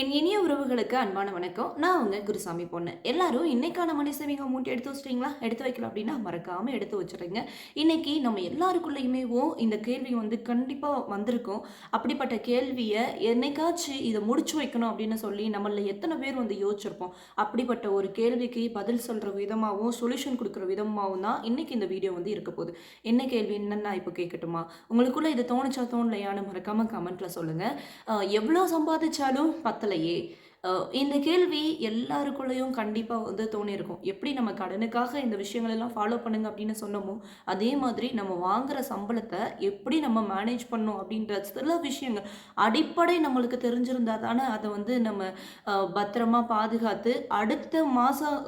என் இனிய உறவுகளுக்கு அன்பான வணக்கம். நான் உங்கள் குருசாமி பொண்ணு. எல்லாரும் இன்னைக்கான மனுஷவிங்க சேவிங் அமௌண்ட் எடுத்து வச்சிட்டீங்களா? எடுத்து வைக்கலாம் அப்படின்னா மறக்காமல் எடுத்து வச்சுருங்க இன்னைக்கு நம்ம எல்லாருக்குள்ளேயுமே இந்த கேள்வி வந்து கண்டிப்பாக வந்திருக்கும். அப்படிப்பட்ட கேள்வியை என்னைக்காச்சும் இதை முடிச்சு வைக்கணும் அப்படின்னு சொல்லி நம்மள எத்தனை பேர் வந்து யோசிச்சிருப்போம். அப்படிப்பட்ட ஒரு கேள்விக்கு பதில் சொல்கிற விதமாகவும் சொல்யூஷன் கொடுக்குற விதமாகவும் தான் இன்னைக்கு இந்த வீடியோ வந்து இருக்க போகுது. என்ன கேள்வி என்னன்னு நான் இப்போ கேட்கட்டுமா? உங்களுக்குள்ளே இது தோணுச்சா தோணலையான்னு மறக்காமல் கமெண்ட்டில் சொல்லுங்கள் எவ்வளோ சம்பாதிச்சாலும் பத்து அஹ் இந்த கேள்வி எல்லாருக்குள்ளேயும் கண்டிப்பாக வந்து தோணியிருக்கும். எப்படி நம்ம கடனுக்காக இந்த விஷயங்களெல்லாம் ஃபாலோ பண்ணுங்க அப்படின்னு சொன்னோமோ அதே மாதிரி நம்ம வாங்குற சம்பளத்தை எப்படி நம்ம மேனேஜ் பண்ணணும் அப்படின்ற சில விஷயங்கள் அடிப்படை நம்மளுக்கு தெரிஞ்சிருந்தா தானே அதை வந்து நம்ம பத்திரமா பாதுகாத்து அடுத்த மாதம்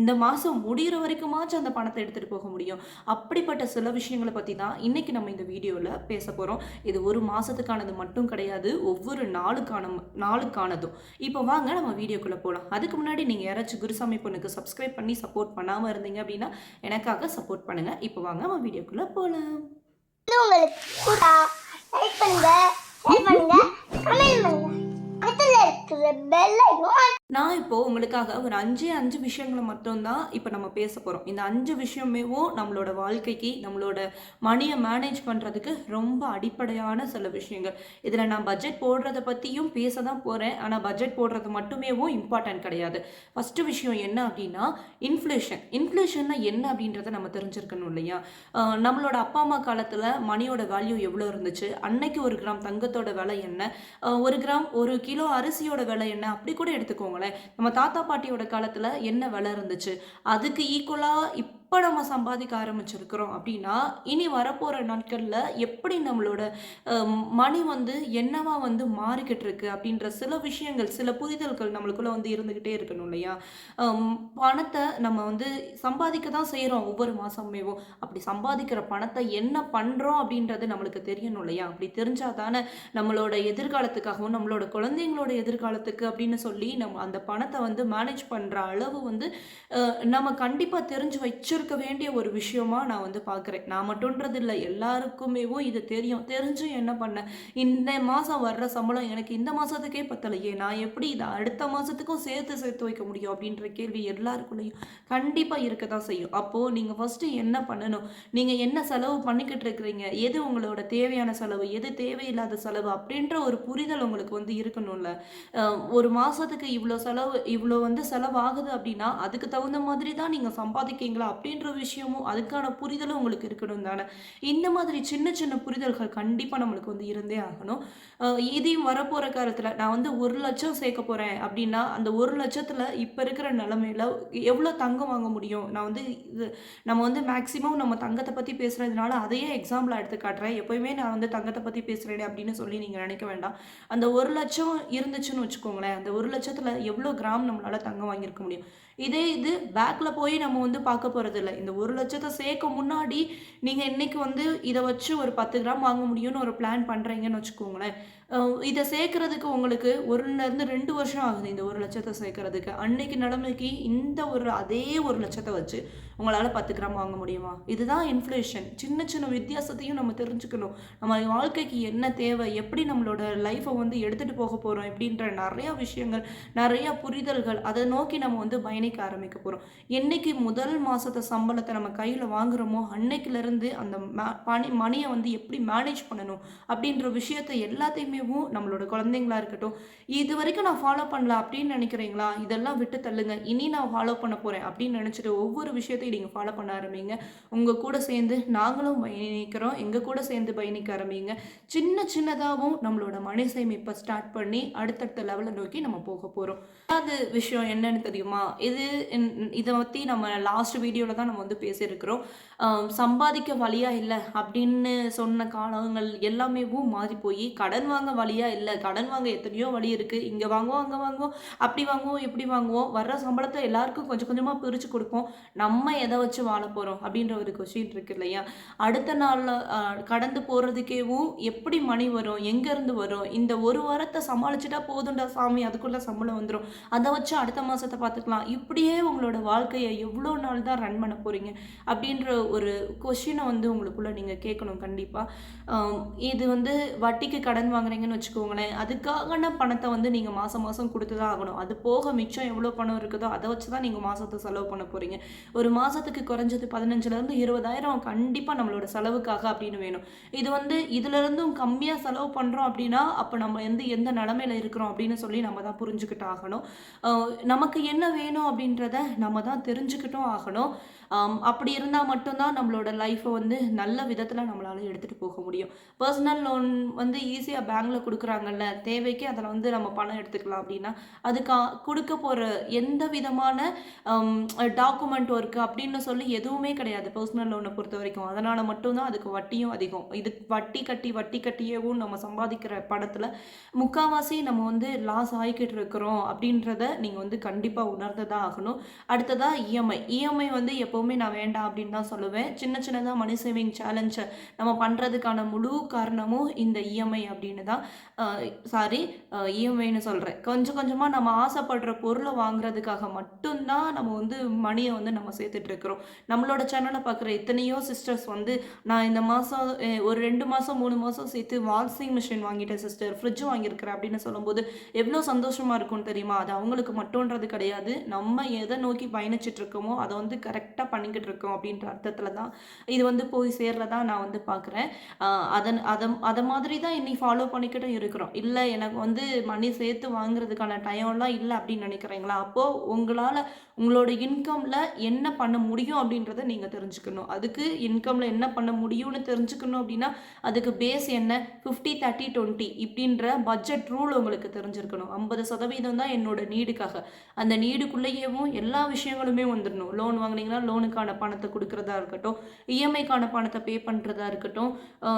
இந்த மாதம் முடிகிற வரைக்குமாச்சும் அந்த பணத்தை எடுத்துகிட்டு போக முடியும். அப்படிப்பட்ட சில விஷயங்களை பற்றி தான் இன்னைக்கு நம்ம இந்த வீடியோவில் பேச போகிறோம் இது ஒரு மாதத்துக்கானது மட்டும் கிடையாது. ஒவ்வொரு நாளுக்கான நாளுக்கானதும். இப்போ வாங்க நம்ம வீடியோக்குள்ளே போகலாம் அதுக்கு முன்னாடி நீங்கள் யாராச்சும் குருசாமி பொண்ணுக்கு சப்ஸ்கிரைப் பண்ணி சப்போர்ட் பண்ணாமல் இருந்தீங்க அப்படின்னா எனக்காக சப்போர்ட் பண்ணுங்கள் இப்போ வாங்க நம்ம வீடியோக்குள்ளே போகலாம் உங்களுக்கு லைக் பண்ணுங்க ஷேர் பண்ணுங்க கமெண்ட் பண்ணுங்க. இருக்கிற பெல் நான் இப்போ உங்களுக்காக ஒரு அஞ்சு அஞ்சு விஷயங்களை மட்டும்தான் இப்போ நம்ம பேச போகிறோம் இந்த அஞ்சு விஷயமேவும் நம்மளோட வாழ்க்கைக்கு நம்மளோட மணியை மேனேஜ் பண்ணுறதுக்கு ரொம்ப அடிப்படையான சில விஷயங்கள். இதில் நான் பட்ஜெட் போடுறத பற்றியும் பேச தான் போகிறேன் ஆனால் பட்ஜெட் போடுறது மட்டுமேவும் இம்பார்ட்டன்ட் கிடையாது. ஃபஸ்ட்டு விஷயம் என்ன அப்படின்னா இன்ஃப்ளேஷன் இன்ஃப்ளேஷன்னா என்ன அப்படின்றத நம்ம தெரிஞ்சிருக்கணும் இல்லையா? நம்மளோட அப்பா அம்மா காலத்தில் மணியோட வேல்யூ எவ்வளோ இருந்துச்சு? அன்னைக்கு ஒரு கிராம் தங்கத்தோட விலை என்ன? ஒரு கிராம் ஒரு கிலோ அரிசியோட விலை என்ன? அப்படி கூட எடுத்துக்கோங்க. வச்சுக்கோங்களேன் நம்ம தாத்தா பாட்டியோட காலத்தில் என்ன விலை இருந்துச்சு? அதுக்கு ஈக்குவலாக இப்போ நம்ம சம்பாதிக்க ஆரம்பிச்சிருக்கிறோம் அப்படின்னா இனி வரப்போகிற நாட்களில் எப்படி நம்மளோட மணி வந்து என்னவா வந்து மாறிக்கிட்டு இருக்கு அப்படின்ற சில விஷயங்கள் சில புரிதல்கள் நம்மளுக்குள்ளே வந்து இருந்துக்கிட்டே இருக்கணும் இல்லையா? பணத்தை நம்ம வந்து சம்பாதிக்க தான் செய்கிறோம் ஒவ்வொரு மாதமேவும் அப்படி சம்பாதிக்கிற பணத்தை என்ன பண்ணுறோம் அப்படின்றது நம்மளுக்கு தெரியணும் இல்லையா? அப்படி தெரிஞ்சால் தானே நம்மளோட எதிர்காலத்துக்காகவும் நம்மளோட குழந்தைங்களோட எதிர்காலத்துக்கு அப்படின்னு சொல்லி நம்ம அந்த பணத்தை வந்து மேனேஜ் பண்ணுற அளவு வந்து நம்ம கண்டிப்பாக தெரிஞ்சு தெரிஞ்சிருக்க வேண்டிய ஒரு விஷயமா நான் வந்து பார்க்குறேன். நான் மட்டும்ன்றது இல்லை எல்லாருக்குமேவும் இது தெரியும். தெரிஞ்சு என்ன பண்ணேன் இந்த மாதம் வர்ற சம்பளம் எனக்கு இந்த மாதத்துக்கே பத்தலையே. நான் எப்படி இதை அடுத்த மாதத்துக்கும் சேர்த்து சேர்த்து வைக்க முடியும் அப்படின்ற கேள்வி எல்லாருக்குள்ளேயும் கண்டிப்பாக இருக்க தான் செய்யும். அப்போது நீங்கள் ஃபஸ்ட்டு என்ன பண்ணணும்? நீங்கள் என்ன செலவு பண்ணிக்கிட்டு இருக்கிறீங்க? எது உங்களோட தேவையான செலவு? எது தேவையில்லாத செலவு? அப்படின்ற ஒரு புரிதல் உங்களுக்கு வந்து இருக்கணும்ல. ஒரு மாதத்துக்கு இவ்வளோ செலவு இவ்வளோ வந்து செலவாகுது அப்படின்னா அதுக்கு தகுந்த மாதிரி தான் நீங்கள் சம்பாதிக்கீங்களா அப்படின்ற விஷயமும் அதுக்கான புரிதலும் உங்களுக்கு இருக்கணும் தானே? இந்த மாதிரி சின்ன சின்ன புரிதல்கள் கண்டிப்பாக நம்மளுக்கு வந்து இருந்தே ஆகணும். இதையும் வரப்போகிற காலத்தில் நான் வந்து ஒரு லட்சம் சேர்க்க போகிறேன் அப்படின்னா அந்த ஒரு லட்சத்தில் இப்போ இருக்கிற நிலமையில எவ்வளோ தங்கம் வாங்க முடியும்? நான் வந்து இது நம்ம வந்து மேக்ஸிமம் நம்ம தங்கத்தை பற்றி பேசுகிறதுனால அதையே எக்ஸாம்பிளாக எடுத்து காட்டுறேன். எப்போயுமே நான் வந்து தங்கத்தை பற்றி பேசுகிறேன் அப்படின்னு சொல்லி நீங்கள் நினைக்க வேண்டாம். அந்த ஒரு லட்சம் இருந்துச்சுன்னு வச்சுக்கோங்களேன் அந்த ஒரு லட்சத்தில் எவ்வளோ கிராம் நம்மளால் தங்கம் வாங்கியிருக்க முடியும்? இதே இது பேக்கில் போய் நம்ம வந்து பார்க்க போகிறது இல்லை இந்த ஒரு லட்சத்தை சேர்க்க முன்னாடி நீங்கள் இன்னைக்கு வந்து இதை வச்சு ஒரு பத்து கிராம் வாங்க முடியும்னு ஒரு பிளான் பண்ணுறீங்கன்னு வச்சுக்கோங்களேன். இதை சேர்க்கறதுக்கு உங்களுக்கு ஒன்றுலேருந்து ரெண்டு வருஷம் ஆகுது இந்த ஒரு லட்சத்தை சேர்க்கறதுக்கு. அன்னைக்கு நிலைமைக்கு இந்த ஒரு அதே ஒரு லட்சத்தை வச்சு உங்களால் பத்து கிராம் வாங்க முடியுமா? இதுதான் இன்ஃப்ளேஷன் சின்ன சின்ன வித்தியாசத்தையும் நம்ம தெரிஞ்சுக்கணும். நம்ம வாழ்க்கைக்கு என்ன தேவை எப்படி நம்மளோட லைஃப்பை வந்து எடுத்துகிட்டு போக போகிறோம் இப்படின்ற நிறையா விஷயங்கள் நிறையா புரிதல்கள் அதை நோக்கி நம்ம வந்து பயணிக்க ஆரம்பிக்க போகிறோம் என்னைக்கு முதல் மாதத்தை சம்பளத்தை நம்ம கையில் வாங்குகிறோமோ அன்னைக்கிலேருந்து அந்த மா- மணியை வந்து எப்படி மேனேஜ் பண்ணணும் அப்படின்ற விஷயத்தை எல்லாத்தையுமேவும் நம்மளோட குழந்தைங்களா இருக்கட்டும் இது வரைக்கும் நான் ஃபாலோ பண்ணல அப்படின்னு நினைக்கிறீங்களா? இதெல்லாம் விட்டு தள்ளுங்க. இனி நான் ஃபாலோ பண்ண போகிறேன் அப்படின்னு நினச்சிட்டு ஒவ்வொரு விஷயத்தையும் நீங்கள் ஃபாலோ பண்ண ஆரம்பிங்க. உங்கள் கூட சேர்ந்து நாங்களும் பயணிக்கிறோம். எங்கள் கூட சேர்ந்து பயணிக்க ஆரம்பிங்க. சின்ன சின்னதாகவும் நம்மளோட மனசை சேமிப்பை ஸ்டார்ட் பண்ணி அடுத்தடுத்த லெவலை நோக்கி நம்ம போக போகிறோம் அது விஷயம் என்னன்னு தெரியுமா? இது இதை பற்றி நம்ம லாஸ்ட் வீடியோவில் தான் நம்ம வந்து பேசியிருக்கிறோம். சம்பாதிக்க வழியாக இல்லை அப்படின்னு சொன்ன காலங்கள் எல்லாமேவும் மாறி போய் கடன் வாங்க வழியாக இல்லை கடன் வாங்க எத்தனையோ வழி இருக்குது இங்கே வாங்குவோம் அங்கே வாங்குவோம் அப்படி வாங்குவோம் இப்படி வாங்குவோம். வர்ற சம்பளத்தை எல்லாருக்கும் கொஞ்சம் கொஞ்சமாக பிரித்து கொடுப்போம். நம்ம எதை வச்சு வாழ போகிறோம் அப்படின்ற ஒரு கொஷின் இருக்கு இல்லையா? அடுத்த நாளில் கடந்து போகிறதுக்கேவும் எப்படி மணி வரும்? எங்கேருந்து வரும்? இந்த ஒரு வாரத்தை சமாளிச்சுட்டா போதும்டா சாமி அதுக்குள்ளே சம்பளம் வந்துடும் அதை வச்சு அடுத்த மாதத்தை பார்த்துக்கலாம். இப்படியே உங்களோட வாழ்க்கையை எவ்வளோ நாள் தான் ரன் பண்ண போகிறீங்க அப்படின்ற ஒரு கொஷினை வந்து உங்களுக்குள்ளே நீங்கள் கேட்கணும் கண்டிப்பாக இது வந்து வட்டிக்கு கடன் வாங்குறீங்கன்னு வச்சுக்கோங்களேன். அதுக்கான பணத்தை வந்து நீங்கள் மாதம் மாதம் கொடுத்து தான் ஆகணும். அது போக மிச்சம் எவ்வளோ பணம் இருக்குதோ அதை வச்சு தான் நீங்கள் மாதத்தை செலவு பண்ண போகிறீங்க ஒரு மாதத்துக்கு குறைஞ்சது பதினஞ்சுலேருந்து இருபதாயிரம் கண்டிப்பாக நம்மளோட செலவுக்காக அப்படின்னு வேணும். இது வந்து இதுலேருந்தும் கம்மியாக செலவு பண்ணுறோம் அப்படின்னா அப்போ நம்ம எந்த எந்த நிலமையில இருக்கிறோம் அப்படின்னு சொல்லி நம்ம தான் புரிஞ்சுக்கிட்டு ஆகணும். நமக்கு என்ன வேணும் அப்படின்றத நம்ம தான் தெரிஞ்சுக்கிட்டும் ஆகணும். அப்படி இருந்தால் மட்டும்தான் நம்மளோட லைஃப்பை வந்து நல்ல விதத்தில் நம்மளால் எடுத்துகிட்டு போக முடியும். பர்சனல் லோன் வந்து ஈஸியாக பேங்க்கில் கொடுக்குறாங்கல்ல தேவைக்கு அதில் வந்து நம்ம பணம் எடுத்துக்கலாம் அப்படின்னா அதுக்கு கொடுக்க போகிற எந்த விதமான டாக்குமெண்ட் ஒர்க்கு அப்படின்னு சொல்லி எதுவுமே கிடையாது பர்சனல் லோனை பொறுத்த வரைக்கும். அதனால் மட்டும்தான் அதுக்கு வட்டியும் அதிகம். இது வட்டி கட்டி வட்டி கட்டியவும் நம்ம சம்பாதிக்கிற படத்தில் முக்கால்வாசி நம்ம வந்து லாஸ் ஆகிக்கிட்டு இருக்கிறோம் அப்படின்றத நீங்கள் வந்து கண்டிப்பாக உணர்ந்து தான் ஆகணும் அடுத்ததாக இஎம்ஐ இஎம்ஐ வந்து எப்போவுமே நான் வேண்டாம் அப்படின்னு தான் சொல்லுவேன். சின்ன சின்னதாக மணி சேவிங் சேலஞ்சை நம்ம பண்ணுறதுக்கான முழு காரணமும் இந்த இஎம்ஐ அப்படின்னு தான். சாரி இஎம்ஐன்னு சொல்கிறேன் கொஞ்சம் கொஞ்சமாக நம்ம ஆசைப்படுற பொருளை வாங்குறதுக்காக மட்டும்தான் நம்ம வந்து மணியை வந்து நம்ம சேர்த்துட்ருக்குறோம் நம்மளோட சேனலை பார்க்குற எத்தனையோ சிஸ்டர்ஸ் வந்து நான் இந்த மாதம் ஒரு ரெண்டு மாதம் மூணு மாதம் சேர்த்து வாஷிங் மிஷின் வாங்கிட்டேன் சிஸ்டர் ஃப்ரிட்ஜ் வாங்கியிருக்கிறேன் அப்படின்னு சொல்லும்போது எவ்வளோ சந்தோஷமாக இருக்கும்னு தெரியுமா? அது அவங்களுக்கு மட்டும்ன்றது கிடையாது. நம்ம எதை நோக்கி பயணிச்சிட்ருக்கோமோ அதை வந்து கரெக்டாக பண்ணிக்கிட்டு இருக்கோம் அப்படின்ற அர்த்தத்தில் தான் இது வந்து போய் சேர்றதா நான் வந்து பார்க்குறேன் அதன் அதை அதை மாதிரி தான் இன்னி ஃபாலோ பண்ணிக்கிட்டும் இருக்கிறோம். இல்லை எனக்கு வந்து மணி சேர்த்து வாங்குறதுக்கான டைம்லாம் இல்லை அப்படின்னு நினைக்கிறீங்களா? அப்போது உங்களால் உங்களோட இன்கமில் என்ன பண்ண முடியும் அப்படின்றத நீங்கள் தெரிஞ்சுக்கணும். அதுக்கு இன்கமில் என்ன பண்ண முடியும்னு தெரிஞ்சுக்கணும் அப்படின்னா அதுக்கு பேஸ் என்ன? ஃபிஃப்டி தேர்ட்டி டுவெண்ட்டி இப்படின்ற பட்ஜெட் ரூல் உங்களுக்கு தெரிஞ்சிருக்கணும். ஐம்பது சதவீதம் தான் என்னோட நீடுக்காக அந்த நீடுக்குள்ளேயேவும் எல்லா விஷயங்களுமே வந்துடணும் லோன் வாங்குனீங்கன்னா லோனுக்கான பணத்தை கொடுக்குறதா இருக்கட்டும் இஎம்ஐக்கான பணத்தை பே பண்ணுறதா இருக்கட்டும்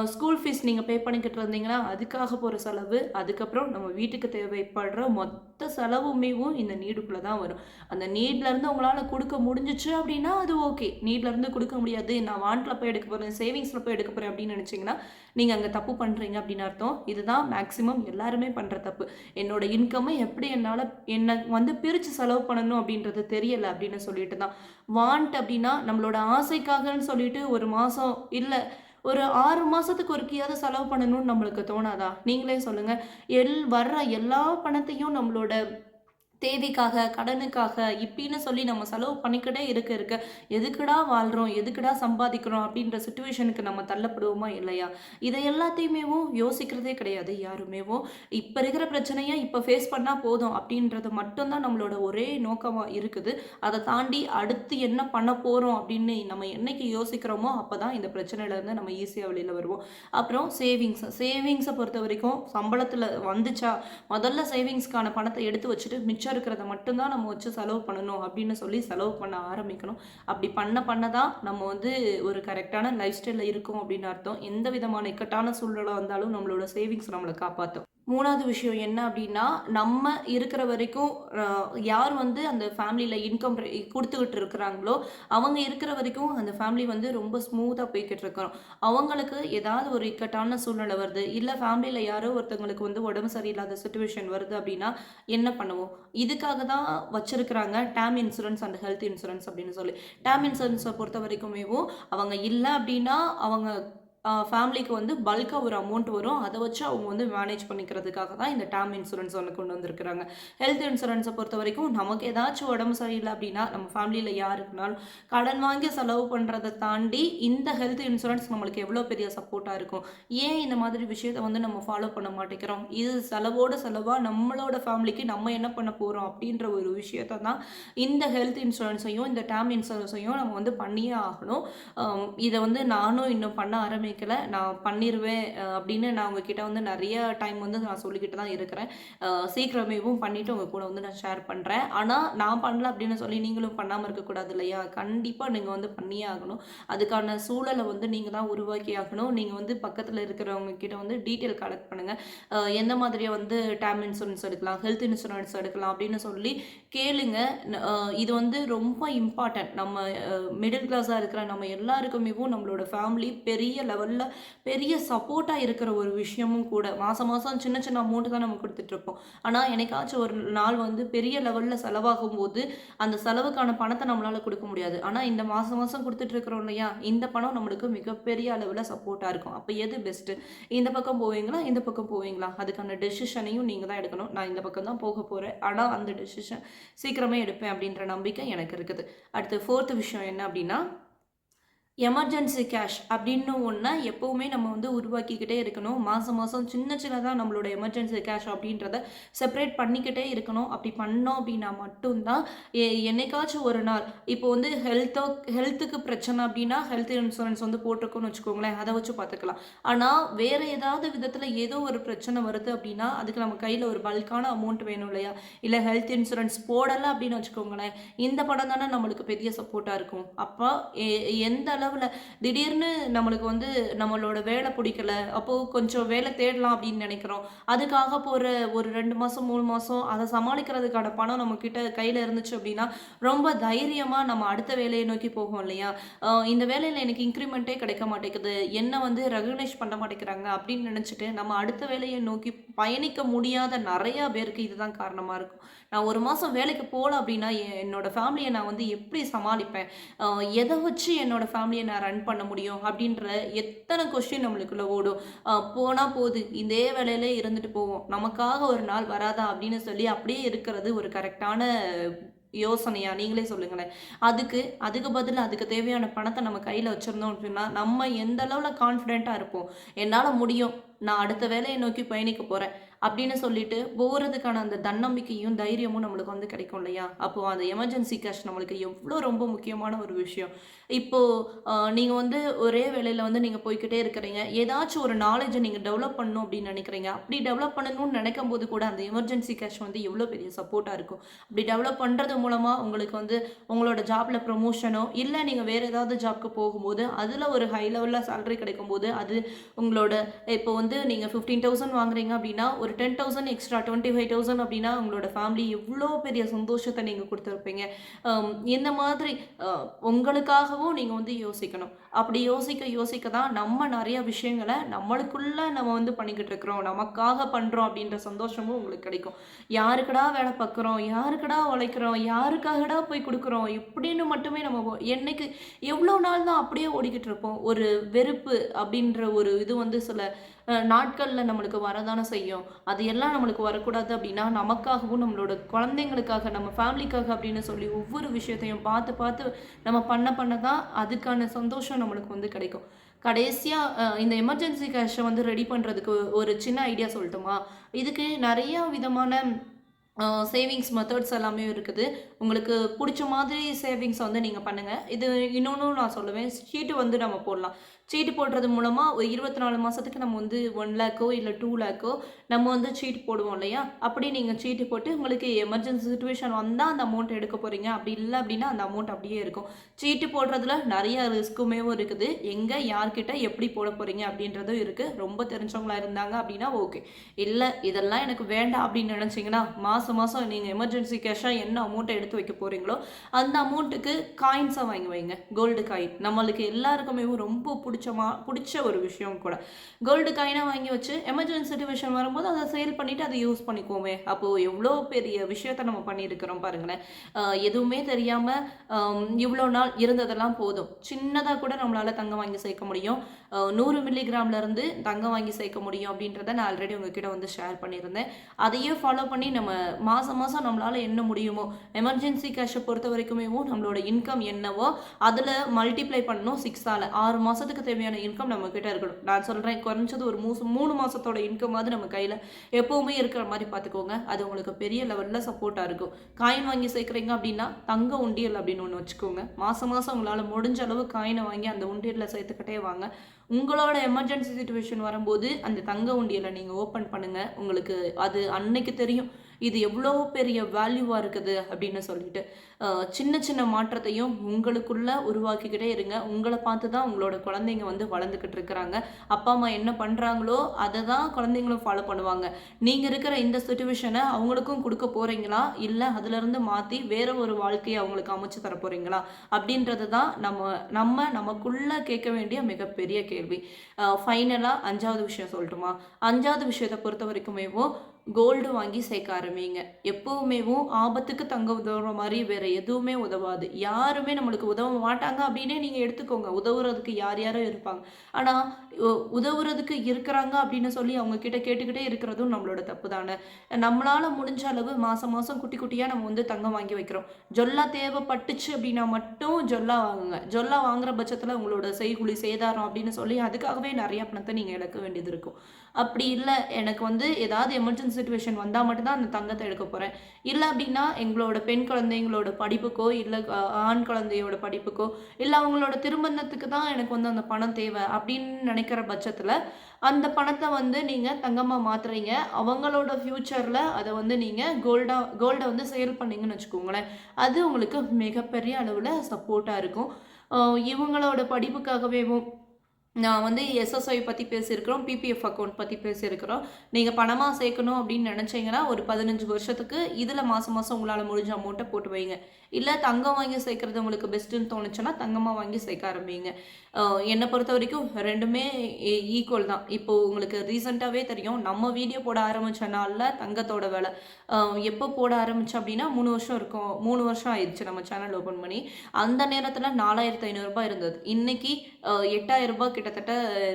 ஸ்கூல் ஃபீஸ் நீங்கள் பே பண்ணிக்கிட்டு இருந்தீங்கன்னா அதுக்காக போகிற செலவு அதுக்கப்புறம் நம்ம வீட்டுக்கு தேவைப்படுற மொத்த மொத்த செலவுமேவும் இந்த நீடுக்குள்ளே தான் வரும். அந்த நீட்லேருந்து உங்களால் கொடுக்க முடிஞ்சிச்சு அப்படின்னா அது ஓகே. நீட்லேருந்து கொடுக்க முடியாது. நான் வாண்டில் போய் எடுக்க போகிறேன் சேவிங்ஸில் போய் எடுக்க போகிறேன் அப்படின்னு நினச்சிங்கன்னா நீங்கள் அங்கே தப்பு பண்ணுறீங்க அப்படின்னு அர்த்தம். இதுதான் மேக்ஸிமம் எல்லாருமே பண்ணுற தப்பு. என்னோட இன்கம்மை எப்படி என்னால் என்னை வந்து பிரித்து செலவு பண்ணணும் அப்படின்றது தெரியலை அப்படின்னு சொல்லிட்டு தான் வாண்ட் அப்படின்னா நம்மளோட ஆசைக்காகன்னு சொல்லிட்டு ஒரு மாதம் இல்லை ஒரு ஆறு மாதத்துக்கு ஒருக்கையாவது செலவு பண்ணணும்னு நம்மளுக்கு தோணாதா? நீங்களே சொல்லுங்கள் எல் வர்ற எல்லா பணத்தையும் நம்மளோட தேவைக்காக கடனுக்காக இப்படின்னு சொல்லி நம்ம செலவு பண்ணிக்கிட்டே இருக்க இருக்க எதுக்குடா வாழ்கிறோம் எதுக்குடா சம்பாதிக்கிறோம் அப்படின்ற சுச்சுவேஷனுக்கு நம்ம தள்ளப்படுவோமா இல்லையா? இதை எல்லாத்தையுமேவும் யோசிக்கிறதே கிடையாது யாருமேவும். இப்போ இருக்கிற பிரச்சனையை இப்போ ஃபேஸ் பண்ணால் போதும் அப்படின்றது மட்டும்தான் நம்மளோட ஒரே நோக்கமாக இருக்குது. அதை தாண்டி அடுத்து என்ன பண்ண போகிறோம் அப்படின்னு நம்ம என்னைக்கு யோசிக்கிறோமோ அப்போ தான் இந்த பிரச்சனையிலேருந்து நம்ம ஈஸியாக வெளியில் வருவோம். அப்புறம் சேவிங்ஸ் சேவிங்ஸை பொறுத்த வரைக்கும் சம்பளத்தில் வந்துச்சா? முதல்ல சேவிங்ஸ்க்கான பணத்தை எடுத்து வச்சுட்டு மிச்சம் இருக்கிறத மட்டும்தான் நம்ம வச்சு செலவு பண்ணணும் அப்படின்னு சொல்லி செலவு பண்ண ஆரம்பிக்கணும். அப்படி பண்ண பண்ண தான் நம்ம வந்து ஒரு கரெக்டான லைஃப் ஸ்டைலில் இருக்கோம் அப்படின்னு அர்த்தம். எந்த விதமான இக்கட்டான சூழ்நிலை வந்தாலும் நம்மளோட சேவிங்ஸ் நம்மளை காப்பாற்றும் மூணாவது விஷயம் என்ன அப்படின்னா நம்ம இருக்கிற வரைக்கும் யார் வந்து அந்த ஃபேமிலியில் இன்கம் கொடுத்துக்கிட்டு இருக்கிறாங்களோ அவங்க இருக்கிற வரைக்கும் அந்த ஃபேமிலி வந்து ரொம்ப ஸ்மூத்தாக போய்கிட்டு இருக்கிறோம் அவங்களுக்கு ஏதாவது ஒரு இக்கட்டான சூழ்நிலை வருது இல்லை ஃபேமிலியில் யாரோ ஒருத்தவங்களுக்கு வந்து உடம்பு சரியில்லாத சுச்சுவேஷன் வருது அப்படின்னா என்ன பண்ணுவோம்? இதுக்காக தான் வச்சுருக்கிறாங்க term insurance and health insurance அப்படின்னு சொல்லி. டேம் இன்சூரன்ஸை பொறுத்த வரைக்குமேவும் அவங்க இல்லை அப்படின்னா அவங்க ஃபேமிலிக்கு வந்து பல்காக ஒரு அமௌண்ட் வரும். அதை வச்சு அவங்க வந்து மேனேஜ் பண்ணிக்கிறதுக்காக தான் இந்த டேம் இன்சூரன்ஸ் ஒன்று கொண்டு வந்திருக்கிறாங்க. ஹெல்த் இன்சூரன்ஸை பொறுத்த வரைக்கும் நமக்கு ஏதாச்சும் உடம்பு சரியில்லை அப்படின்னா நம்ம ஃபேமிலியில் யாருக்குனாலும் கடன் வாங்கி செலவு பண்ணுறதை தாண்டி இந்த ஹெல்த் இன்சூரன்ஸ் நம்மளுக்கு எவ்வளோ பெரிய சப்போர்ட்டாக இருக்கும்? ஏன் இந்த மாதிரி விஷயத்தை வந்து நம்ம ஃபாலோ பண்ண மாட்டேங்கிறோம்? இது செலவோட செலவாக நம்மளோட ஃபேமிலிக்கு நம்ம என்ன பண்ண போகிறோம் அப்படின்ற ஒரு விஷயத்தை தான் இந்த ஹெல்த் இன்சூரன்ஸையும் இந்த டேம் இன்சூரன்ஸையும் நம்ம வந்து பண்ணியே ஆகணும். இதை வந்து நானும் இன்னும் பண்ண நினைக்கல நான் பண்ணிடுவேன் அப்படின்னு நான் உங்ககிட்ட வந்து நிறைய டைம் வந்து நான் சொல்லிக்கிட்டு தான் இருக்கிறேன். சீக்கிரமேவும் பண்ணிவிட்டு உங்கள் கூட வந்து நான் ஷேர் பண்ணுறேன் ஆனால் நான் பண்ணல அப்படின்னு சொல்லி நீங்களும் பண்ணாமல் இருக்கக்கூடாது இல்லையா? கண்டிப்பாக நீங்கள் வந்து பண்ணியே ஆகணும். அதுக்கான சூழலை வந்து நீங்கள் தான் உருவாக்கி ஆகணும். நீங்கள் வந்து பக்கத்தில் இருக்கிறவங்க கிட்ட வந்து டீட்டெயில் கலெக்ட் பண்ணுங்கள் எந்த மாதிரியாக வந்து டேம் இன்சூரன்ஸ் எடுக்கலாம் ஹெல்த் இன்சூரன்ஸ் எடுக்கலாம் அப்படின்னு சொல்லி கேளுங்க. இது வந்து ரொம்ப இம்பார்ட்டன்ட் நம்ம மிடில் கிளாஸாக இருக்கிற நம்ம எல்லாருக்குமேவும் நம்மளோட ஃபேமிலி பெரிய லெவலில் பெரிய சப்போர்ட்டாக இருக்கிற ஒரு விஷயமும் கூட மாதம் மாதம் சின்ன சின்ன அமௌண்ட்டு தான் நம்ம கொடுத்துட்ருப்போம். ஆனால் என்னைக்காச்சும் ஒரு நாள் வந்து பெரிய லெவலில் செலவாகும் போது அந்த செலவுக்கான பணத்தை நம்மளால் கொடுக்க முடியாது. ஆனால் இந்த மாதம் மாதம் கொடுத்துட்ருக்குறோம் இல்லையா? இந்த பணம் நம்மளுக்கு மிகப்பெரிய அளவில் சப்போர்ட்டாக இருக்கும். அப்போ எது பெஸ்ட்டு இந்த பக்கம் போவீங்களா? இந்த பக்கம் போவீங்களா? அதுக்கான டெசிஷனையும் நீங்கள் தான் எடுக்கணும். நான் இந்த பக்கம் தான் போக போகிறேன் ஆனால் அந்த டெசிஷன் சீக்கிரமே எடுப்பேன் அப்படின்ற நம்பிக்கை எனக்கு இருக்குது. அடுத்து ஃபோர்த்து விஷயம் என்ன அப்படின்னா எமர்ஜென்சி கேஷ் அப்படின்னு ஒன்று எப்போவுமே நம்ம வந்து உருவாக்கிக்கிட்டே இருக்கணும். மாதம் மாதம் சின்ன சின்னதாக நம்மளோட எமர்ஜென்சி கேஷ் அப்படின்றத செப்பரேட் பண்ணிக்கிட்டே இருக்கணும். அப்படி பண்ணோம் அப்படின்னா மட்டும்தான் ஏ என்னைக்காச்சும் ஒரு நாள் இப்போ வந்து ஹெல்த்தோ ஹெல்த்துக்கு பிரச்சனை அப்படின்னா ஹெல்த் இன்சூரன்ஸ் வந்து போட்டிருக்கோன்னு வச்சுக்கோங்களேன். அதை வச்சு பார்த்துக்கலாம். ஆனால் வேறு ஏதாவது விதத்தில் ஏதோ ஒரு பிரச்சனை வருது அப்படின்னா அதுக்கு நம்ம கையில் ஒரு பல்கான அமௌண்ட் வேணும் இல்லையா? இல்லை ஹெல்த் இன்சூரன்ஸ் போடலை அப்படின்னு வச்சுக்கோங்களேன். இந்த படம் தானே நம்மளுக்கு பெரிய சப்போர்ட்டாக இருக்கும். அப்போ எ- எந்த அளவில் திடீர்னு நம்மளுக்கு வந்து நம்மளோட வேலை பிடிக்கல. அப்போது கொஞ்சம் வேலை தேடலாம் அப்படின்னு நினைக்கிறோம். அதுக்காக போகிற ஒரு ரெண்டு மாதம் மூணு மாதம் அதை சமாளிக்கிறதுக்கான பணம் நம்மக்கிட்ட கையில் இருந்துச்சு அப்படின்னா ரொம்ப தைரியமாக நம்ம அடுத்த வேலையை நோக்கி போகும் இல்லையா? இந்த வேலையில் எனக்கு இன்க்ரிமெண்ட்டே கிடைக்க மாட்டேங்குது. என்ன வந்து ரெகனைஸ் பண்ண மாட்டேங்கிறாங்க அப்படின்னு நினச்சிட்டு நம்ம அடுத்த வேலையை நோக்கி பயணிக்க முடியாத நிறையா பேருக்கு இதுதான் காரணமாக இருக்கும். நான் ஒரு மாதம் வேலைக்கு போகல அப்படின்னா என்னோடய என்னோட ஃபேமிலியை நான் வந்து எப்படி சமாளிப்பேன்? எதை வச்சு என்னோட ஃபேமிலியை நான் ரன் பண்ண முடியும்? அப்படின்ற எத்தனை கொஸ்டின் நம்மளுக்குள்ள ஓடும். போனால் போகுது இதே வேலையிலே இருந்துட்டு போவோம். நமக்காக ஒரு நாள் வராதா அப்படின்னு சொல்லி அப்படியே இருக்கிறது ஒரு கரெக்டான யோசனையா? நீங்களே சொல்லுங்களேன். அதுக்கு அதுக்கு பதில் அதுக்கு தேவையான பணத்தை நம்ம கையில் வச்சுருந்தோம் அப்படின்னா நம்ம எந்த அளவில் கான்ஃபிடென்ட்டாக இருப்போம்? என்னால் முடியும். நான் அடுத்த வேலையை நோக்கி பயணிக்க போகிறேன் அப்படின்னு சொல்லிட்டு போகிறதுக்கான அந்த தன்னம்பிக்கையும் தைரியமும் நம்மளுக்கு வந்து கிடைக்கும் இல்லையா? அப்போது அந்த எமர்ஜென்சி கேஷ் நம்மளுக்கு எவ்வளோ ரொம்ப முக்கியமான ஒரு விஷயம். இப்போது நீங்கள் வந்து ஒரே வேலையில் வந்து நீங்கள் போய்க்கிட்டே இருக்கிறீங்க. ஏதாச்சும் ஒரு நாலேஜை நீங்கள் டெவலப் பண்ணணும் அப்படின்னு நினைக்கிறீங்க. அப்படி டெவலப் பண்ணணும்னு நினைக்கும் போது கூட அந்த எமர்ஜென்சி கேஷ் வந்து எவ்வளோ பெரிய சப்போர்ட்டாக இருக்கும். அப்படி டெவலப் பண்ணுறது மூலமாக உங்களுக்கு வந்து உங்களோட ஜாப்பில் ப்ரொமோஷனோ இல்லை நீங்கள் வேறு ஏதாவது ஜாப்க்கு போகும்போது அதில் ஒரு ஹை லெவலில் சேலரி கிடைக்கும்போது அது உங்களோட இப்போ வந்து நீங்கள் ஃபிஃப்டீன் தௌசண்ட் வாங்குறீங்க அப்படின்னா ஒரு ten thousand extra twenty five thousand அப்படின்னா உங்களோட ஃபேமிலி எவ்வளோ பெரிய சந்தோஷத்தை நீங்கள் கொடுத்துருப்பீங்க. இந்த மாதிரி உங்களுக்காகவும் நீங்கள் வந்து யோசிக்கணும். அப்படி யோசிக்க யோசிக்க தான் நம்ம நிறைய விஷயங்களை நம்மளுக்குள்ள நம்ம வந்து பண்ணிக்கிட்டு இருக்கிறோம். நமக்காக பண்ணுறோம் அப்படின்ற சந்தோஷமும் உங்களுக்கு கிடைக்கும். யாருக்கடா வேலை பார்க்குறோம்? யாருக்கடா உழைக்கிறோம்? யாருக்காகடா போய் கொடுக்குறோம்? இப்படின்னு மட்டுமே நம்ம என்னைக்கு எவ்வளோ நாள் தான் அப்படியே ஓடிக்கிட்டு இருப்போம். ஒரு வெறுப்பு அப்படின்ற ஒரு இது வந்து சில நாட்களில் நம்மளுக்கு வரதானே செய்யும். அது எல்லாம் நம்மளுக்கு வரக்கூடாது அப்படின்னா நமக்காகவும் நம்மளோட குழந்தைங்களுக்காக நம்ம ஃபேமிலிக்காக அப்படின்னு சொல்லி ஒவ்வொரு விஷயத்தையும் பார்த்து பார்த்து நம்ம பண்ண பண்ண தான் அதுக்கான சந்தோஷம் நம்மளுக்கு வந்து கிடைக்கும். கடைசியாக இந்த எமர்ஜென்சி கேஷை வந்து ரெடி பண்ணுறதுக்கு ஒரு சின்ன ஐடியா சொல்லட்டுமா? இதுக்கு நிறைய விதமான சேவிங்ஸ் மெத்தட்ஸ் எல்லாமே இருக்குது. உங்களுக்கு பிடிச்ச மாதிரி சேவிங்ஸ் வந்து நீங்கள் பண்ணுங்கள் இது இன்னொன்றும் நான் சொல்லுவேன். ஷீட்டு வந்து நம்ம போடலாம். சீட்டு போடுறது மூலமாக ஒரு இருபத்தி நாலு மாதத்துக்கு நம்ம வந்து ஒன் லேக்கோ இல்லை டூ லேக்கோ நம்ம வந்து சீட்டு போடுவோம் இல்லையா? அப்படி நீங்கள் சீட்டு போட்டு உங்களுக்கு எமர்ஜென்சி சுச்சுவேஷன் வந்தால் அந்த அமௌண்ட் எடுக்க போகிறீங்க அப்படி இல்லை அப்படின்னா அந்த அமௌண்ட் அப்படியே இருக்கும். சீட்டு போடுறதுல நிறைய ரிஸ்க்குமே இருக்குது. எங்கே யார்கிட்ட எப்படி போட போகிறீங்க அப்படின்றதும் இருக்குது ரொம்ப தெரிஞ்சவங்களா இருந்தாங்க அப்படின்னா ஓகே இல்லை இதெல்லாம் எனக்கு வேண்டாம் அப்படின்னு நினச்சிங்கன்னா மாதம் மாதம் நீங்கள் எமர்ஜென்சி கேஷாக என்ன அமௌண்ட்டை எடுத்து வைக்க போகிறீங்களோ அந்த அமௌண்ட்டுக்கு காயின்ஸாக வாங்கி வைங்க. கோல்டு காயின் நம்மளுக்கு எல்லாருக்குமே ரொம்ப பிடிச்சமா பிடிச்ச ஒரு விஷயம் கூட. கோல்டு காயினாக வாங்கி வச்சு எமர்ஜென்சி சுச்சுவேஷன் வரும்போது அதை சேல் பண்ணிவிட்டு அதை யூஸ் பண்ணிக்கோமே அப்போது எவ்வளோ பெரிய விஷயத்த நம்ம பண்ணியிருக்கிறோம் பாருங்களேன். எதுவுமே தெரியாமல் இவ்வளோ நாள் இருந்ததெல்லாம் போதும். சின்னதாக கூட நம்மளால் தங்கம் வாங்கி சேர்க்க முடியும். நூறு மில்லிகிராம்லேருந்து தங்கம் வாங்கி சேர்க்க முடியும் அப்படின்றத நான் ஆல்ரெடி உங்ககிட்ட வந்து ஷேர் பண்ணியிருந்தேன். அதையே ஃபாலோ பண்ணி நம்ம மாதம் மாதம் நம்மளால் என்ன முடியுமோ எமர்ஜென்சி கேஷை பொறுத்த வரைக்குமேவும் நம்மளோட இன்கம் என்னவோ அதில் மல்டிப்ளை பண்ணணும் சிக்ஸால் ஆறு மாதத்துக்கு தேவையான இன்கம் நம்ம கிட்ட இருக்கணும். நான் சொல்கிறேன் குறைஞ்சது ஒரு மூசு மூணு மாதத்தோட இன்கமாவது நம்ம கையில் எப்போவுமே இருக்கிற மாதிரி பார்த்துக்கோங்க. அது உங்களுக்கு பெரிய லெவலில் சப்போர்ட்டாக இருக்கும். காயின் வாங்கி சேர்க்குறீங்க அப்படின்னா தங்க உண்டியல் அப்படின்னு ஒன்று வச்சுக்கோங்க. மாதம் மாதம் உங்களால் முடிஞ்ச அளவு காயினை வாங்கி அந்த உண்டியலில் சேர்த்துக்கிட்டே வாங்க. உங்களோட எமர்ஜென்சி சுச்சுவேஷன் வரும்போது அந்த தங்க உண்டியலை நீங்கள் ஓப்பன் பண்ணுங்கள் உங்களுக்கு அது அன்னைக்கு தெரியும். இது எவ்வளோ பெரிய வேல்யூவாக இருக்குது அப்படின்னு சொல்லிட்டு சின்ன சின்ன மாற்றத்தையும் உங்களுக்குள்ள உருவாக்கிக்கிட்டே இருங்க. உங்களை பார்த்து தான் உங்களோட குழந்தைங்க வந்து வளர்ந்துக்கிட்டு இருக்கிறாங்க. அப்பா அம்மா என்ன பண்ணுறாங்களோ அதை தான் குழந்தைங்களும் ஃபாலோ பண்ணுவாங்க. நீங்கள் இருக்கிற இந்த சுச்சுவேஷனை அவங்களுக்கும் கொடுக்க போகிறீங்களா இல்லை அதுலேருந்து மாற்றி வேற ஒரு வாழ்க்கையை அவங்களுக்கு அமைச்சு தர போகிறீங்களா அப்படின்றது தான் நம்ம நம்ம நமக்குள்ளே கேட்க வேண்டிய மிகப்பெரிய கேள்வி. ஃபைனலாக அஞ்சாவது விஷயம் சொல்லட்டுமா அஞ்சாவது விஷயத்தை பொறுத்த வரைக்குமேவும் கோல்டு வாங்கி சேர்க்க ஆரம்பிங்க. எப்போவுமேவும் ஆபத்துக்கு தங்க உதவுற மாதிரி வேற எதுவுமே உதவாது. யாருமே நம்மளுக்கு உதவ மாட்டாங்க அப்படின்னே நீங்கள் எடுத்துக்கோங்க. உதவுறதுக்கு யார் யாரோ இருப்பாங்க. ஆனால் உதவுறதுக்கு இருக்கிறாங்க அப்படின்னு சொல்லி அவங்க கிட்ட கேட்டுக்கிட்டே இருக்கிறதும் நம்மளோட தப்பு தானே. நம்மளால முடிஞ்ச அளவு மாசம் மாசம் குட்டி குட்டியாக நம்ம வந்து தங்கம் வாங்கி வைக்கிறோம். ஜொல்லா தேவைப்பட்டுச்சு அப்படின்னா மட்டும் ஜொல்லா வாங்குங்க. ஜொல்லா வாங்குற பட்சத்தில் உங்களோட செய்குழி சேதாரம் அப்படின்னு சொல்லி அதுக்காகவே நிறைய பணத்தை நீங்கள் இழக்க வேண்டியது இருக்கும். அப்படி இல்லை எனக்கு வந்து ஏதாவது எமர்ஜென்சி சுச்சுவேஷன் வந்தால் மட்டும்தான் அந்த தங்கத்தை எடுக்க போகிறேன் இல்லை அப்படின்னா எங்களோட பெண் குழந்தைங்களோட படிப்புக்கோ இல்லை ஆண் குழந்தையோட படிப்புக்கோ இல்லை அவங்களோட திருமணத்துக்கு தான் எனக்கு வந்து அந்த பணம் தேவை அப்படின்னு நினைக்கிற பட்சத்தில் அந்த பணத்தை வந்து நீங்கள் தங்கமாக மாற்றுறீங்க அவங்களோட ஃப்யூச்சரில் அதை வந்து நீங்கள் கோல்டாக கோல்டை வந்து சேல் பண்ணீங்கன்னு வச்சுக்கோங்களேன். அது உங்களுக்கு மிகப்பெரிய அளவில் சப்போர்ட்டாக இருக்கும். இவங்களோட படிப்புக்காகவேவும் நான் வந்து எஸ்எஸ்ஐ பற்றி பேசியிருக்கிறோம் பிபிஎஃப் அக்கௌண்ட் பற்றி பேசியிருக்கிறோம். நீங்கள் பணமாக சேர்க்கணும் அப்படின்னு நினச்சிங்கன்னா ஒரு பதினஞ்சு வருஷத்துக்கு இதில் மாதம் மாதம் உங்களால் முடிஞ்ச அமௌண்ட்டை போட்டு வைங்க. இல்லை தங்கம் வாங்கி சேர்க்குறது உங்களுக்கு பெஸ்ட்டுன்னு தோணுச்சுன்னா தங்கமாக வாங்கி சேர்க்க ஆரம்பிங்க. என்னை பொறுத்த வரைக்கும் ரெண்டுமே ஈக்குவல் தான். இப்போது உங்களுக்கு ரீசெண்டாகவே தெரியும் நம்ம வீடியோ போட ஆரம்பித்த நாளில் தங்கத்தோட விலை. எப்போ போட ஆரம்பித்தோம் அப்படின்னா மூணு வருஷம் இருக்கும். மூணு வருஷம் ஆயிடுச்சு நம்ம சேனல் ஓப்பன் பண்ணி. அந்த நேரத்தில் நாலாயிரத்து ஐநூறுரூபா இருந்தது. இன்னைக்கு அஹ் எட்டாயிரம் ரூபாய் கிட்டத்தட்ட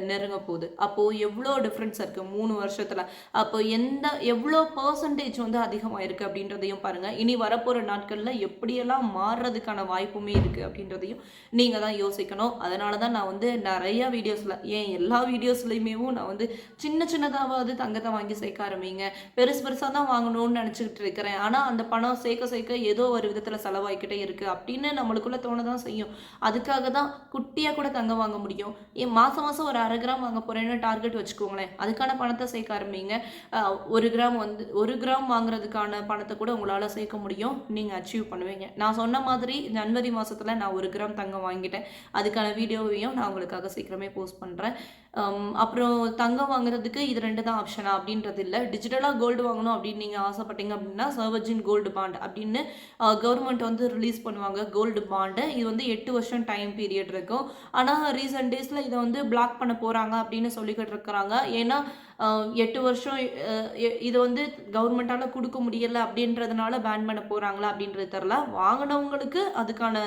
நெருங்க போகுது. அப்போது எவ்வளோ டிஃப்ரென்ஸ் இருக்குது மூணு வருஷத்தில். அப்போ எந்த எவ்வளோ பர்சன்டேஜ் வந்து அதிகமாயிருக்கு அப்படின்றதையும் பாருங்கள் இனி வரப்போகிற நாட்களில் எப்படியெல்லாம் மாறுறதுக்கான வாய்ப்புமே இருக்குது அப்படின்றதையும் நீங்கள் தான் யோசிக்கணும். அதனால தான் நான் வந்து நிறைய வீடியோஸில் ஏன் எல்லா வீடியோஸ்லையுமேவும் நான் வந்து சின்ன சின்னதாவது தங்கத்தை வாங்கி சேர்க்க ஆரம்பிங்க. பெருசு பெருசாக தான் வாங்கணும்னு நினச்சிக்கிட்டு இருக்கிறேன். ஆனால் அந்த பணம் சேர்க்க சேர்க்க ஏதோ ஒரு விதத்தில் செலவாகிக்கிட்டே இருக்குது அப்படின்னு நம்மளுக்குள்ளே தோண தான் செய்யும். அதுக்காக தான் குட்டியாக கூட தங்கம் வாங்க முடியும். ஏன் மாதம் மாதம் ஒரு அரை கிராம் வாங்க போகிறேன்னு டார்கெட் வச்சுக்கோங்களேன். அதுக்கான பணத்தை சேர்க்க ஆரம்பிங்க. ஒரு கிராம் வந்து ஒரு கிராம் வாங்குறதுக்கான பணத்தை கூட உங்களால் சேர்க்க முடியும். நீங்கள் அச்சீவ் பண்ணுவீங்க. நான் சொன்ன மாதிரி ஜனவரி மாதத்தில் நான் ஒரு கிராம் தங்கம் வாங்கிட்டேன். அதுக்கான வீடியோவையும் நான் உங்களுக்காக சீக்கிரமே போஸ்ட் பண்ணுறேன் அப்புறம் தங்கம் வாங்குறதுக்கு இது ரெண்டு தான் ஆப்ஷனா அப்படின்றது இல்லை. டிஜிட்டலாக கோல்டு வாங்கணும் அப்படின்னு நீங்கள் ஆசைப்பட்டீங்க அப்படின்னா சர்வஜின் கோல்டு பாண்ட் அப்படின்னு கவர்மெண்ட் வந்து ரிலீஸ் பண்ணுவாங்க கோல்டு பாண்டு இது வந்து எட்டு வருஷம் டைம் பீரியட் இருக்கும். ஆனால் ரீசெண்ட் டேஸில் இதை வந்து பிளாக் பண்ண போகிறாங்க அப்படின்னு சொல்லிக்கிட்டு இருக்கிறாங்க. ஏன்னா எட்டு வருஷம் இது வந்து கவர்மெண்ட்டால் கொடுக்க முடியலை அப்படின்றதுனால பேன் பண்ண போகிறாங்களா அப்படின்றது தெரில வாங்கினவங்களுக்கு அதுக்கான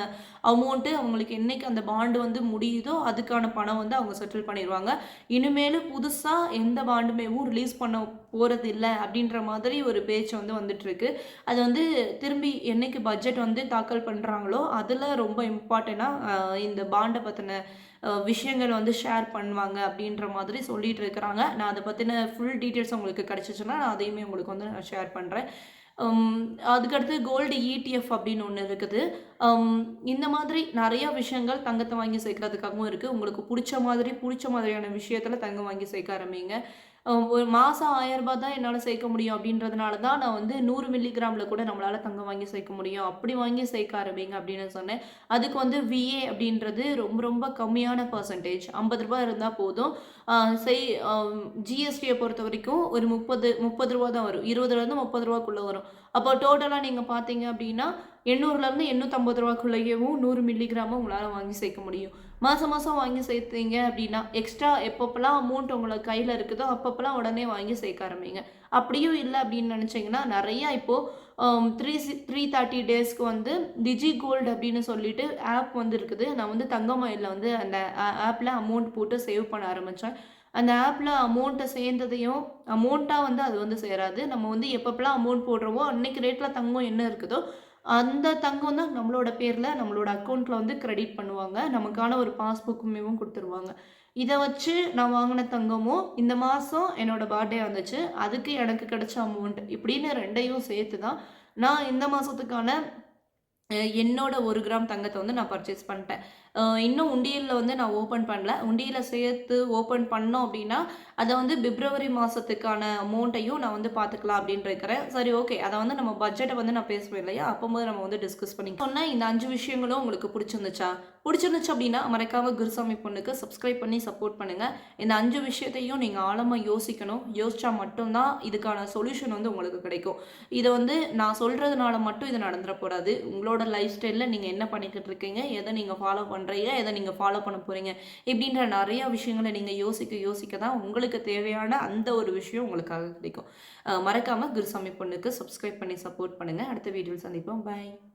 அமௌண்ட்டு அவங்களுக்கு என்னைக்கு அந்த பாண்டு வந்து முடியுதோ அதுக்கான பணம் வந்து அவங்க செட்டில் பண்ணிடுவாங்க. இனிமேலும் புதுசாக எந்த பாண்டுமேவும் ரிலீஸ் பண்ண போகிறது இல்லை அப்படின்ற மாதிரி ஒரு பேச்சு வந்து வந்துட்டுருக்கு. அது வந்து திரும்பி என்னைக்கு பட்ஜெட் வந்து தாக்கல் பண்ணுறாங்களோ அதில் ரொம்ப இம்பார்ட்டண்ட்டாக இந்த பாண்டை பற்றின விஷயங்கள் வந்து ஷேர் பண்ணுவாங்க அப்படின்ற மாதிரி சொல்லிட்டு இருக்கிறாங்க. நான் அதை பற்றின ஃபுல் டீட்டெயில்ஸ் உங்களுக்கு கிடச்சிச்சுன்னா நான் அதையுமே உங்களுக்கு வந்து நான் ஷேர் பண்ணுறேன் அதுக்கடுத்து கோல்டு இடிஎஃப் அப்படின்னு ஒன்று இருக்குது. இந்த மாதிரி நிறைய விஷயங்கள் தங்கத்தை வாங்கி சேர்க்கறதுக்காகவும் இருக்குது உங்களுக்கு பிடிச்ச மாதிரி பிடிச்ச மாதிரியான விஷயத்தில் தங்கம் வாங்கி சேர்க்க ஆரம்பிங்க. ஒரு மாதம் ஆயிரம் ரூபாய் தான் என்னால் சேர்க்க முடியும் அப்படின்றதுனால தான் நான் வந்து நூறு மில்லிகிராமில் கூட நம்மளால் தங்கம் வாங்கி சேர்க்க முடியும். அப்படி வாங்கி சேர்க்க ஆரம்பிங்க அப்படின்னு சொன்னேன். அதுக்கு வந்து விஏ அப்படின்றது ரொம்ப ரொம்ப கம்மியான பர்சன்டேஜ் ஐம்பது ரூபாய் இருந்தால் போதும். செய் ஜிஎஸ்டியை பொறுத்த வரைக்கும் ஒரு முப்பது முப்பது ரூபா தான் வரும். இருபதுலேருந்து முப்பது ரூபாக்குள்ளே வரும். அப்போ டோட்டலாக நீங்கள் பார்த்தீங்க அப்படின்னா எண்ணூறுலேருந்து எண்ணூற்றம்பது ரூபாக்குள்ளேயும் நூறு மில்லிகிராமும் உங்களால் வாங்கி சேர்க்க முடியும். மாதம் மாதம் வாங்கி சேர்த்தீங்க அப்படின்னா எக்ஸ்ட்ரா எப்பப்பெல்லாம் அமௌண்ட் உங்களுக்கு கையில் இருக்குதோ அப்பப்பெல்லாம் உடனே வாங்கி சேர்க்க ஆரம்பிங்க. அப்படியும் இல்லை அப்படின்னு நினச்சிங்கன்னா நிறையா இப்போது three um, C three thirty டேஸ்க்கு வந்து டிஜி கோல்டு அப்படின்னு சொல்லிட்டு ஆப் வந்து இருக்குது நான் வந்து தங்கமயிலில் வந்து அந்த ஆப்பில் அமௌண்ட் போட்டு சேவ் பண்ண ஆரம்பித்தேன் அந்த ஆப்பில் அமௌண்ட்டை சேர்ந்ததையும் அமௌண்ட்டாக வந்து அது வந்து சேராது. நம்ம வந்து எப்பப்பெல்லாம் அமௌண்ட் போடுறோமோ அன்னைக்கு ரேட்டில் தங்கம் என்ன இருக்குதோ அந்த தங்கம் தான் நம்மளோட பேரில் நம்மளோட அக்கௌண்ட்டில் வந்து கிரெடிட் பண்ணுவாங்க. நமக்கான ஒரு பாஸ்புக்குமேவும் கொடுத்துருவாங்க. இதை வச்சு நான் வாங்கின தங்கமும் இந்த மாதம் என்னோடய பர்த்டே வந்துச்சு அதுக்கு எனக்கு கிடைச்ச அமௌண்ட் இப்படின்னு ரெண்டையும் சேர்த்து தான் நான் இந்த மாதத்துக்கான என்னோட ஒரு கிராம் தங்கத்தை வந்து நான் பர்ச்சேஸ் பண்ணிட்டேன். இன்னும் உண்டியலில் வந்து நான் ஓப்பன் பண்ணல. உண்டியலை சேர்த்து ஓப்பன் பண்ணோம் அப்படின்னா அதை வந்து பிப்ரவரி மாதத்துக்கான அமௌண்ட்டையும் நான் வந்து பார்த்துக்கலாம் அப்படின்னு இருக்கிறேன் சரி ஓகே அதை வந்து நம்ம பட்ஜெட்டை வந்து நான் பேசுவேன் இல்லையா? அப்போது நம்ம வந்து டிஸ்கஸ் பண்ணி சொன்னால் இந்த அஞ்சு விஷயங்களும் உங்களுக்கு பிடிச்சிருந்துச்சா? பிடிச்சிருந்துச்சு அப்படின்னா மறக்காம குருசாமி பொண்ணுக்கு சப்ஸ்கிரைப் பண்ணி சப்போர்ட் பண்ணுங்கள் இந்த அஞ்சு விஷயத்தையும் நீங்கள் ஆழமாக யோசிக்கணும். யோசிச்சா மட்டும்தான் இதுக்கான சொல்யூஷன் வந்து உங்களுக்கு கிடைக்கும். இதை வந்து நான் சொல்கிறதுனால மட்டும் இது நடந்துடக்கூடாது உங்களோட லைஃப் ஸ்டைலில் நீங்கள் என்ன பண்ணிக்கிட்டு இருக்கீங்க? எதை நீங்கள் ஃபாலோ பண்ணுறீங்க எதை நீங்கள் ஃபாலோ பண்ண போகிறீங்க இப்படின்ற நிறைய விஷயங்களை நீங்கள் யோசிக்க யோசிக்க தான் உங்களுக்கு தேவையான அந்த ஒரு விஷயம் உங்களுக்காக கிடைக்கும். மறக்காமல் குருசாமி பொண்ணுக்கு சப்ஸ்கிரைப் பண்ணி சப்போர்ட் பண்ணுங்கள் அடுத்த வீடியோவில் சந்திப்போம். பாய்